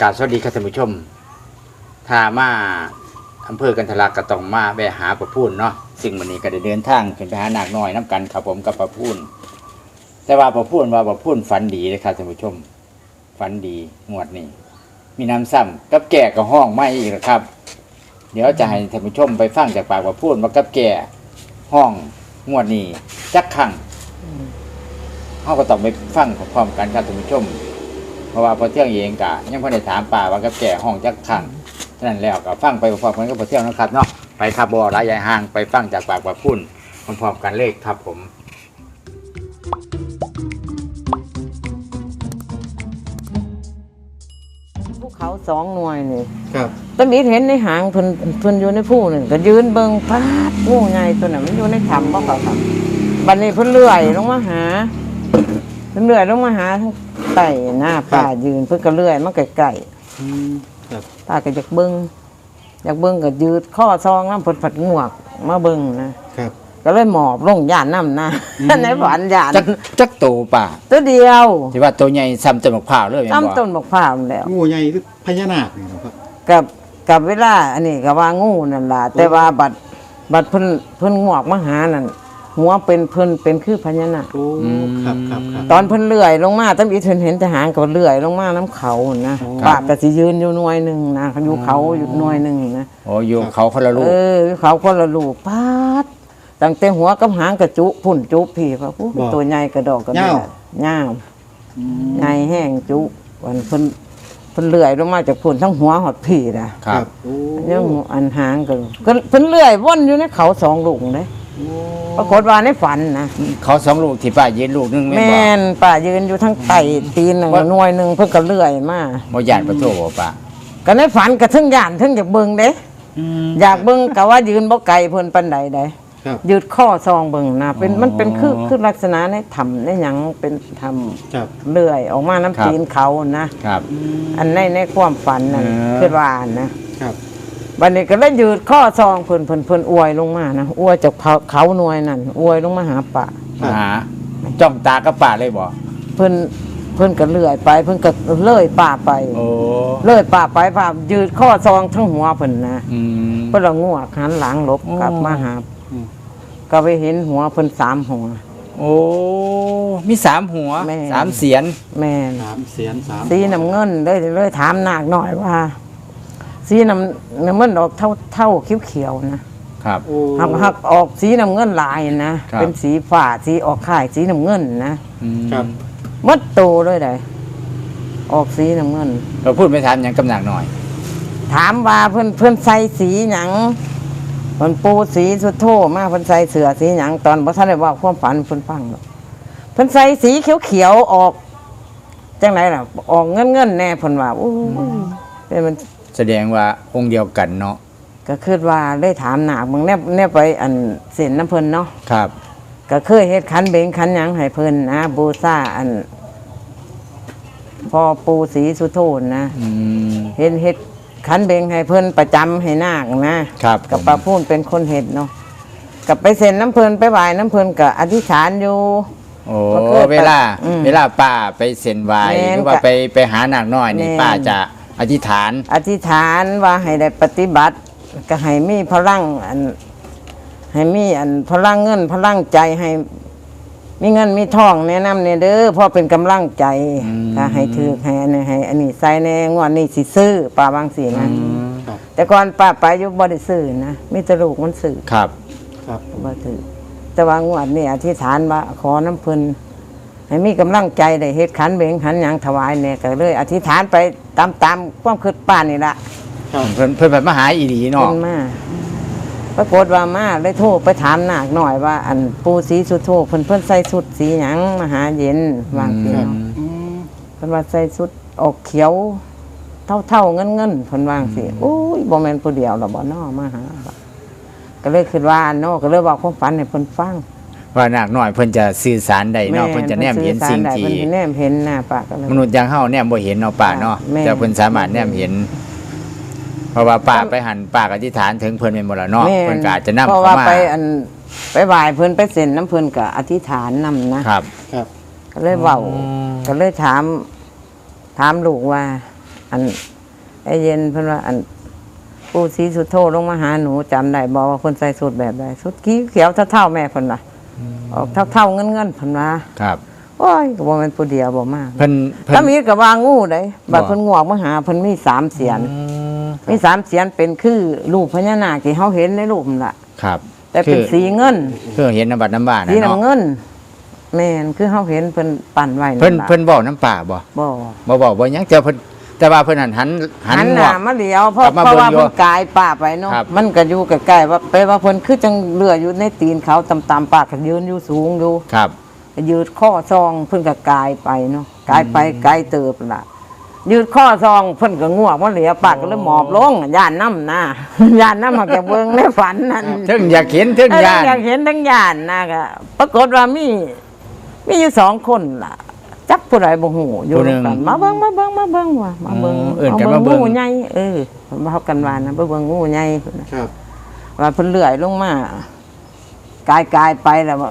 กาสวัสดีครับท่านผู้ชมถ้ามาอำเภอกันทลักก็ต้องมาแวะหาประพูนเนาะซึ่งวันนี้ก็ได้เดินทางขึ้นไปหาหนาคน้อยน้กันครับผมกับประพูนแต่ว่าประพูนว่าประพูนฝันดีเลยครับท่านผู้ชมฝันดีงวดนี้ มีน้ำซ้ำกับแก่กับห้องไม่อีกครับ เดี๋ยวจะให้ท่านผู้ชมไปฟังจากปากประพูนว่ากับแก่ห้องงวดนี้จักขัง เขาก็ต้องไปฟังพร้อมๆกันครับท่านผู้ชม เพราะว่าพอเที่ยงเองกะยังพอได้ถามป่าว่ากับแก่ห้องจักขังฉะนั้นแล้วก็ฟังไปพร้อมๆกันกับพอเที่ยงนะครับเนาะไปครับบอระยายห่างไปฟังจากปากว่าพุ่นพร้อมๆกันเลขครับผมภูเขาสองหน่วยนี่ครับตะมีเห็นในหางเพิ่นเพิ่นอยู่ในผู้หนึ่งก็ยืนเบิ่งพาดงูใหญ่ตัวนั้นมันอยู่ในถ้ำบ่เขาครับบัดนี้เพิ่นเลื่อยลงมาหา เพิ่นเลื่อยลงมาหาทั้งไต่หน้าป้ายืนเพิ่นก็เลื่อยมาใกล้อืมครับๆป้าก็อยากเบิ่งอยากเบิ่งก็ยืดข้อซองน้ำเพิ่นผัดงวกมาเบิ่งนะครับ ก็เลยหมอบลงย่านน้ำนะในฝันย่านจักจักโตป่าตัวเดียวที่ว่าตัวใหญ่ซ้ำต้นมะพร้าวเลยแม่นบ่ต้ำต้นบักพร้าวนั่นแหล้ว งูใหญ่หรือพญานาคนี่นะครับ กับกับเวลาอันนี้ก็ว่างูนั่นล่ะแต่ว่าบัดบัดเพิ่นเพิ่นงอกมาหานั่น หัวเป็นเพิ่นเป็นคือพญานาคโอ้ครับครับครับ ตอนเพิ่นเลื่อยลงมาตั้งอีเพิ่นเห็นทหารก็เลื่อยลงมาน้ำเขานะอ๋อปากก็สิยืนอยู่หน่วยหนึงนะอยู่เขาอยู่หน่วยหนึงนะโอ้อยู่เขาคนละลูกเอออยู่เขาคนละลูกปาดตั้งแต่หัวกับหางกระจุพุ่นจุพี่พระผู้ตัวใหญ่กระดอกกระเดียดยาวอืมใหญ่แห้งจุวันเพิ่นเพิ่นเลื่อยลงมาจากพุ่นทั้งหัวหอดพี่นะครับโอ้ยังอันหางก็ก็เพิ่นเลื่อยว่อนอยู่ในเขาสองลูกเลยโอ้ ปรากฏว่าในฝันนะเขาสองลูกที่ป้ายืนลูกหนึงแม่นแม่บ่นป้ายืนอยู่ทั้งไต่ตีนหนึ่งหน่วยหนึ่งเพิ่นก็เลื่อยมาบ่ญาติประโทบ่ป้าก็ในฝันก็ทั้งย่านทั้งอยากเบิ่งเด้อืมอยากเบิ่งก็ว่ายืนบ่ไกลเพิ่นปานใดใดครับ ยืดข้อซองเบิ่งนะเป็นมันเป็นคือคือลักษณะในถ้ำในหยังเป็นถ้ำครับเลื่อยออกมาน้ำตีนเขานะ ครับ อันในในความฝันนั่นเออ คือว่านะครับ บันนี้ก็เลยยืดข้อซองเพิ่นเพิ่นเพิ่นอวยลงมานะอวยจากเขาเขาหน่วยนั่นอวยลงมาหาป่าครับหาจ้องตากับป้าเลยบ่เพิ่นเพิ่นก็เลื่อยไป เพิ่นก็เลื่อยป่าไปโอ้เลื่อยป่าไปป่ายืดข้อซองทั้งหัวเพิ่นนะอืมเพิ่นละงัวกหันหลังหลบกลับมาหาอืมก็ไปเห็นหัวเพิ่นสามหัวโอ้มีสามหัวแม่สามเสียนแม่นสามเสียนสามสีน้ำเงินเลยเลยถามนาคหน่อยว่า สีน้ำน้ำเงินออกเท่าเท่าเขียวๆนะครับ โอ้หักหักออกสีน้ำเงินลายนะครับ เป็นสีฟ้าสีออกข่ายสีน้ำเงินนะอืมครับ หมดโตเลยได้ออกสีน้ำเงิน เราพูดไม่ทันอย่างกำหนักหน่อย ถามว่าเพิ่นเพิ่นใส่สีหยังเพิ่นปูสีสุดโทมาเพิ่นใส่เสื้อสีหยังตอนบ่ทันได้เว่าความฝันเพิ่นฟังหรอกเพิ่นใส่สีเขียวๆออกจังไหนล่ะ ออกเงินเงินๆแน่เพิ่นว่าอู้ยแต่มัน แสดงว่าองค์เดียวกันเนาะก็คือว่าได้ถามหนักมึงแนบแนบไปอันเส้นน้ำเพิ่นเนาะครับ ก็เคยเฮ็ดขันเบงขันหยังให้เพิ่นนะบูซาอันพอปูสีสุโธนนะอืมเฮ็ดเฮ็ดขันเบงให้เพิ่นประจำให้นาคนะครับกับผมป้าพูนเป็นคนเฮ็ดเนาะกับไปเซ็นน้ำเพิ่นไปไหว้น้ำเพิ่นก็อธิษฐานอยู่ โอ้ก็คือเวลา อืมเวลาป้าไปเซ็นไว้แม่นหรือว่าก็ไปไปหาหนักน้อยนี่แม่น ป้าจะ อธิษฐาน อธิษฐานว่าให้ได้ปฏิบัติ ก็ให้มีพลังอันให้มีอันพลังเงินพลังใจให้มีเงินมีทองแนะนำเนี่ยเด้อเพราะเป็นกำลังใจอืมถ้าให้ถือให้อันนี้ให้อันนี้ใส่ในงวดนี้สิซื้อป้าบางสีนะครับแต่ก่อนป้าไปอยุบบริซื้อนะมีแตลูกมันซื้อครับ ครับ บ่ถือแต่ว่างวดนี้อธิษฐานว่าขอน้ำเพิ่น ให้มีกำลังใจได้เฮ็ดขันเบงขันหยังถวายเนี่ยก็เลยอธิษฐานไปตามตามๆความคิดป้านี่ละครับเพิ่นเพิ่นแบบมาหาอีหลีเนาะเป็นมาปรากฏว่ามาเลยโทรไปถามนาคหน่อยว่า อันปูสีสุดโทเพิ่นเพิ่นใส่ชุดสีหยังมาหาเย็นวางสีอืมอืมเพิ่นว่าใส่ชุดออกเขียว เท่าเท่าๆเงินเงินๆเพิ่นวางสิโอ้ยบ่แม่นผู้เดียวหรอกบ่น้อมาหาก็เลยคิดว่าน้อก็เลยบอกความฝันให้เพิ่นฟัง ว่าหนักน้อยเพิ่นจะสื่อสารได้เนาะเพิ่นจะแนมเห็นสิ่งที่เพิ่นแนมเห็นหน้าปากก็เลยมนุษย์อย่างเฮาแนมบ่เห็นเนาะป้าเนาะแม่นแต่เพิ่นสามารถแนมเห็น เพราะว่าป้าไปหันป้าก็อธิษฐานถึงเพิ่นเป็นบ่ล่ะเนาะแม่เพิ่นก็อาจจะนำเพราะเข้าว่ามาไปอันไปไหว้เพิ่นไปเซ็นน้ำเพิ่นก็อธิษฐานนำนะครับ ครับก็เลยเว้าก็เลยถาม ถามลูกว่า อันไอเย็นเพิ่นว่าอันปู่ศรีสุโธลงมาหาหนูจำได้บอกว่าคนใส่สุดแบบใดสุดกี้เขียวเท่าๆแม่เพิ่นว่า ออกเท่าๆเงินเงินๆเพิ่นว่าครับโอ้ยก็บ่แม่นผู้เดียวบ่มากเพิ่นเพิ่ถ้านมีก็ว่างูได้บัดบ่เพิ่นงอกมาหาเพิ่นมีสามเสียนอืมมีสามเสียนเป็นคือรูปพญานาคที่เฮาเห็นในรูปนั่นล่ะครับ แต่เป็นคือสีเงินเพื่อเห็นน้ำบัดน้ำบ้านสีนะเนาะน้ำเงินแม่นคือเฮาเห็นเพิ่นปั่นไว้เพิ่นล่ะเพิ่นบอกน้ำป่าบ่บ่บ่บอกบ่หยังแต่เพิ่น แต่ว่าเพิ่นหันหันหันหันงหอน้ากมาเดียวเพราะกลับมาเพราะว่าเบิ่งอยู่เพิ่นกายป่าไปเนาะครับ มันก็อยู่ใกล้ๆว่าไปว่าเพิ่นคือจังเลืออยู่ในตีนเขาต่ำๆปากก็ยืนอยู่สูงอยู่ ครับก็ยืดข้อซองเพิ่นก็กายไปเนาะกายไปไกลเติบล่ะ ยืดข้อซองเพิ่นก็ง่วงมาเหลียปากก็เลยหมอบลงย่านน้ำนะ ย่านน้ำมาแกเบิ่งในฝันนั่น ถึงอยากเห็นถึงเออญาอยากติเห็นทั้งย่านนะก็ปรากฏว่ามี มีอยู่สองคนล่ะ จักผู้ใดบ่ฮู้อยู่นำกันมาเบิ่งมาเบิ่งมาเบิ่งว่ะมาเบิ่งเอื่นกันมาเบิ่งงูใหญ่เออมาเฮากันว่านะไปเบิ่งงูใหญ่พุ่นน่ะครับว่าเพิ่นเลื่อยลงมากายกายไปแล้วว่า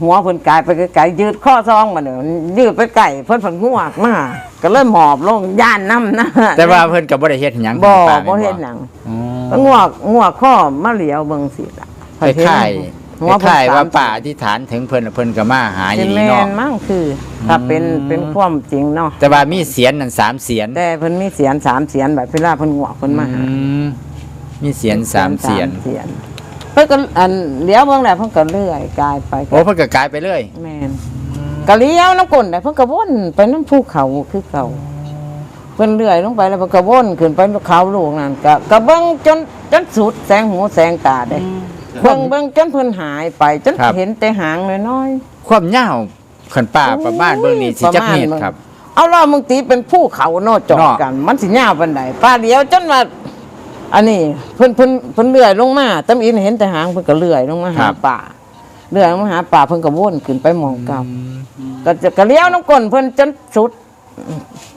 หัวเพิ่นกายไปไกลๆยืดข้อซองมาเนี่ยยืดไปไก่เพิ่นเพิ่นงวกมาก็เลยหมอบลงย่านน้ำนะแต่ว่าเพิ่นก็บ่ได้เฮ็ดหยังบ่ป่าบ่แม่นเห็นหยังอ๋อก็งวกงวกข้อมาเหลียวเบิ่งสิล่ะคล้ายหั วๆคเพิ่นล้ายๆว่าสมป่าอธิษฐานถึงเพิ่นเพิ่นก็มาหาอเป็ยู่นนี่แม่เนาะนมั่งคือ ถ้าเป็นเป็นความจริงเนาะแต่ว่ามีเสียนนั่นสามเสียนแต่เพิ่นมีเสียนสามเสียนแบบเวลาเพิ่นงวกเพิ่นมาหาอืมมีเสียนสามเสียนเสียนเพิ่นก็อันเลี้ยวเบิ่งได้เพิ่นก็เลื่อยกายไปโอ้เพิ่นก็กลายไปเรื่อยแม่นก็เลี้ยวน้ำก้นได้เพิ่นก็วนไปน้ำภูเขาคือเก่าเพิ่นเลื่อยลงไปแล้วเพิ่นก็วนขึ้นไปเขาลูกนั่นก็ก็เบิ่งจนจนสุดแสงหูแสงตาได้ เบิ่งเบิ่งจนเพิ่นหายไปจนเห็นแต่หางน้อยความยาวขันป่าประมาณเบิ่งนี่สิจักเมตรครับ ๆเอาล่ะมึงตีเป็นภูเขาโนจอดเนาะ กัน มันสิยาวปานใดป้าเดียวจนว่าอันนี้เพิ่นเพิ่นเพิ่นเลื่อยลงมาตำอินเห็นแต่หางเพิ่นก็เลื่อยลงมาหาป่าเลื่อยลงมาหาป่าเพิ่นก็วนขึ้นไปหมองเก่าก็จะก็เลี้ยวน้ำก้นเพิ่นจนสุด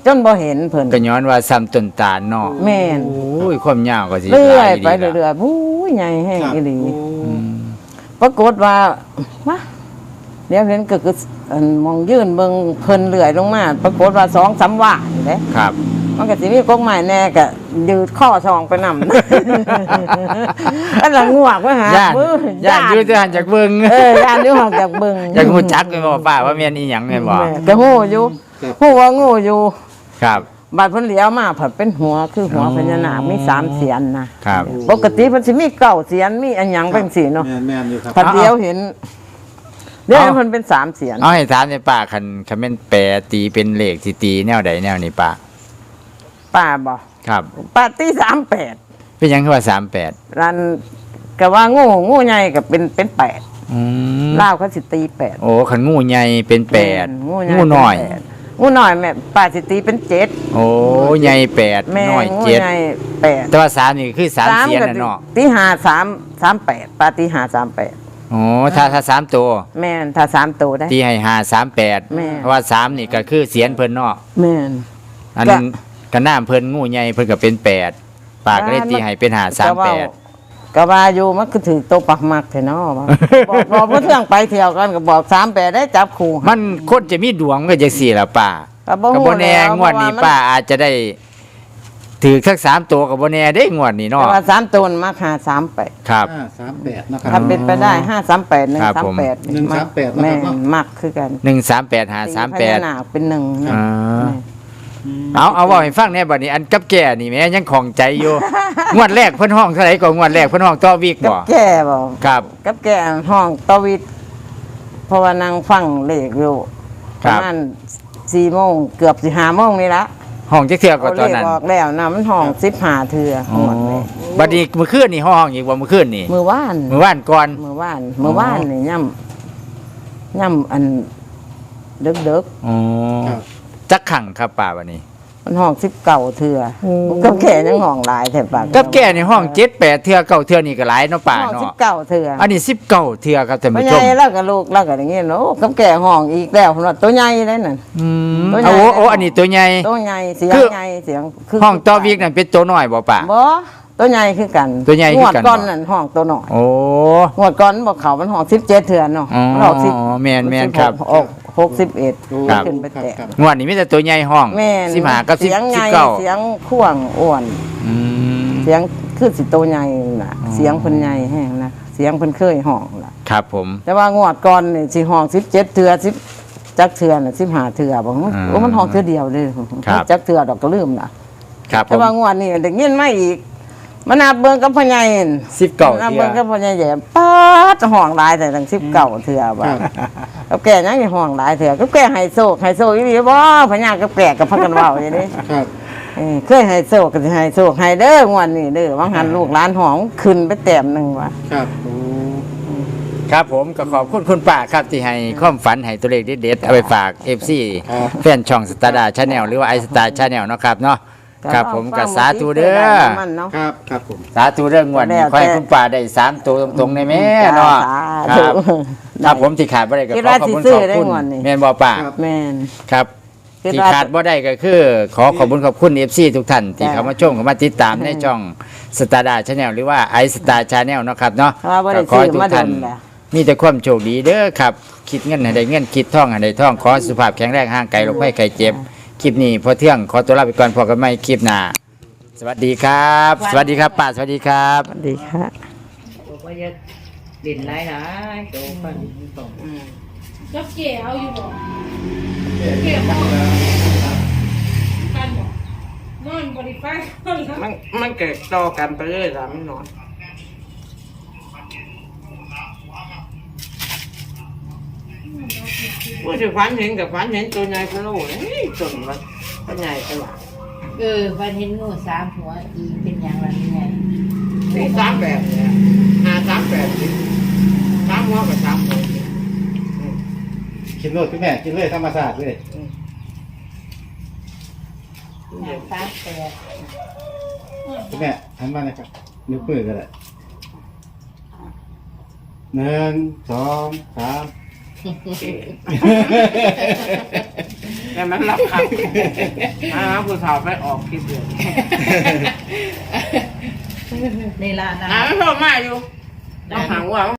จนบ่เห็นเพิ่นก็ย้อนว่าซ้ำต้นตาลเนาะแม่น โอ้ยความยาวก็สิเรื่อยหลาไปดีล่ะเรื่อยๆบู้ ยใหญ่แห้งครับอีหลีโอ้อืมปรากฏว่ามาเดี๋ยวเห็นก็คืออันมองยื่นเบิ่งเพิ่นเลื่อยลงมา ปรากฏว่าสองสามว่านี่แหละครับมันก็สิมีกกไม้แน่ก็ยืดข้อซองไปนำอันละงวกไว้หาย่านบื้ย่านอยู่แต่หันจากเบิ่งเออย่านอยู่ห่างจากเบิ่งอยากฮู้จักแม่นบ่ป้าว่าแม่นอีหยังแม่นบ่แม่ก็ฮู้อยู่ฮู้ว่างูอยู่ครับ บาดเพิ่นเหลียวมาผัดเป็นหัวคือหัวอ๋อพญานาคมีสามเสียนนะครับ ปกติเพิ่นสิมีเก้าเสียนมีอันหยังเป็นสีเนาะแม่นแม่นอยู่ครับผัดเดียวเห็นเดี๋ยวเอา เพิ่นเป็นสามเสียนเอาให้ถามในป้าคันคันแม่นแปรตีเป็นเลขสิตีแนวใดแนวนี้ป้าป้าบ่ครับ ป้าตีสามแปดเป็นหยังคือว่า38รันก็ว่างูงูใหญ่ก็เป็นเป็นแปดอืมลาวเขาสิตีแปด โอ้คันงูใหญ่เป็นแปดงูใหญ่งูน้อยเป็นแปด งูน้อยแม่ป้าสิตีเป็นเจ็ดโอ้ใหญ่แปดแม่น้อยงูเจ็ดใหญ่แปดแต่ว่าสามนี่คือสามเสียนก็น่ะเนาะตีหาสามสามแปดป้าตีหาสามแปดโอ้ถ้าถ้าสามตัว แม่นถ้าสามตัวได้ ตีให้หาสามแปดแม่ เพราะว่าสามนี่ก็คือเสียนเพิ่นเนาะแม่น อันก็กระน้ำเพิ่นงูใหญ่เพิ่นก็เป็นแปดปากก็เลยตีให้เป็นหาสามแปด ก็ว่าอยู่มันก็ถือตัวปักมักแท้เนาะว่าบอกบอกเพื่อเที่ยงไปเที่ยวกันก็บอกสามแปดได้จับคู่มันคนจะมีดวงก็จะสี่ละป้าก็บ่ก็ฮู้บ่แน่แล้วงวดนี้เพระป้าอาจจะได้ถือสักสามตัวกับบ่แน่ได้งวดนี้แต่เนาะว่าสามตัวมักหาสามแปดครับ ห้าสามแปดนะครับถ้าเป็นไปได้ห้าสามแปดหนึ่งครับสามผม แปดหนึ่งสามแปดนะครับ แม่เนาะมักคือกันหนึ่งสามแปดหาสามแปพดญนาคเป็นหนึ่งนะอ่า แม่ เอาเอาเว่าให้ฟังแหน่บัดนี้อันกับแก่นี่แม่ยังของใจอยู่ งวดแรกเพิ่นห้องเท่าไหร่ก็งวดแรกเพิ่นห้องต่อวิกกับบ่แก่บ่ครับกับแก่ห้องตวิดเพราะว่านางฟังเลขอยู่คปรัระบมาณสี่โมงเกือบสิห้าโมงนี่ละห้องจักเทื่อก็เอาตเลอนขนั้นออกแล้วนะมันห้องสิบห้าเทืออ๋อหมดเลยบัดนี้มื้อคืนนี่ห้องอีกบ่มื้อคืนนี่มือว่าน มื้อวานก่อน มือว่านมือว่านนี่ย่ำย่ำอันเด็กเด็กอ๋อครับ จักขังครับป้าบัดนี้ๆมันห้องสิบเก่าเถื่อกับแก่ยังห้องหลายแถบปากกับแก่นี่ห้อง7 8เทื่อ9เทื่อนี่ก็หลายเนาะป้าห้องสิบเนาะเก่าเถื่ออันนี้19เทื่อครับท่านพ่อผู้ใหชญ่มแล้วก็ลูกแล้วก็อย่างเงี้ยเนาะกับแก่ห้องอีกแล้วผมว่าตัวใหญ่เลยนั่น อืมตัวใหญ่โอ้โอ้อันนี้ตัวใหญ่ ตัวใหญ่เสียงคือ ใหญ่เสียงคืห้องต่อวิกนั่นเป็นตัวน้อยบ่ป้าบ่ตัวใหญ่คือกันตัวใหญ่คือกันงวดก้อนบ่นั่นห้องตัวหน่อยโอ้งวดก้อนบอกเขามันห้องสิบเจ็ดเถื่อนเนาะอ๋อมันออกสิบแม่นแม่นครับ ออก หหกสิบเอ็ดครับ ขึ้นไปครับแตะครับ งวดนี้มีแต่ตัวใหญ่ห้องแม่นสิบห้ากับสิบเสียงสิใหบญ่เก้าเสียงข่วงอ้วน อืม เสียงคือสิโตใหญ่น่ะ อ๋อ เสียงเพิ่นใหญ่แห้งนะเสียงเพิ่นเคยห้องล่ะ ครับผม แต่ว่างวดก่อนนี่สิห้อง17เทื่อ10จักเทื่อน่ะ15เทื่อบ่โอ้มันห้องเทื่อเดียวเด้จักเทื่อดอกก็ลืมน่ะ ครับผแต่มว่างวดนี้ได้ยินมาอีก มานับเบิ่งกับพ่อใหญ่นั่นสิบเก้านับเที่เบิ่งกับพ่อใหญ่แย้มป๊าดห้องหลายแต่ตั้ง19เทื่อบ่กับแก่ยังสิห้องหลายเทื่อกับแก่ไฮโซไฮโซอีหลีบ่พญากับแก่กับพักกันเว้าอยู่เด้ครับเออเคยให้โศกก็สิให้โศกให้เด้องวันนี้เด้อวังหันลูกหลานหอมขึ้นไปแต้มหนึ่งว่ะครับโอ้ครับผมก็ขอบคุณคุณป้าครับที่ให้ความฝันให้ตัวเลขเด็ดๆเอาไปฝาก FC ครับแฟนช่องสตาร์ดาชาแนลหรือว่าไอสตาร์ชาแนลเนาะครับเนาะ ครับผมก็สาธุเด้อ มันเนาะ ครับครับผม สาธุเรื่องงวันนี้แล้วขอให้แต่คุณป้าได้สามตัวตรงๆในแม่เนาะสาธุครับครับผมที่ขาดบ่ได้ก็คิดขอว่าขอบสิคุณซื้ขออบได้คุณงวดนี้ แม่นบ่ป้าครับ แม่นครับคิดที่ว่า ขาดบ่ได้ก็คือ ขอขอบคุณขอบคุณ FC ทุกท่านที่จ้ะเข้ามาชมเข้ามาติดตามในช่องสตาร์ดาชาแนลหรือว่าไอสตาร์ชาแนลเนาะครับเนาะเพราะว่าบ่ได้ก็ขอให้ซื้ทุอกมาโดท่าน นแหละมีแต่ความโชคดีเด้อครับ คิดเงินให้ได้เงินคิดท่องให้ได้ท่องขอให้สุขภาพแข็งแรงห่างไกลโรคภัยไข้เจ็บ คลิปนี้พอเที่ยงขอตัวลาไปก่อนพอกันใหม่คลิปหน้าสวัสดีครับ สวัสดีครับป้าสวัสดีครับสวัสดีค่ะบอกว่าจะดินหลายหลายๆโตกันตรงแล้วเก๋เอาอยู่บ่เก๋บ่กันบ่นอนบริไฟนอนแล้วมันมันเกิดต่อกันไปเรื่อยๆมันนอน ว่าจะฝันเห็นกับฝันเห็นตัวใหญ่ก็รู้นี่จนมันตัวใหญ่ไปว่าเออวันเห็นงูสามหัวอีเป็นอย่างไรไงสี่สามแบบเนี่ยห้าสามแบบนี่สามหัวกับสามหัวกินโลดพี่แม่กินเลยธรรมศาสตร์เลยหาสามแปดพี่แม่หันมานะครับยกมือกันเลยหนึ่งสองสาม แต่มันรับครับอ่าผู้สาวไปออกคลิปเลยนี่ละนะอ่าไม่พอมาอยู่ต้องหางว่า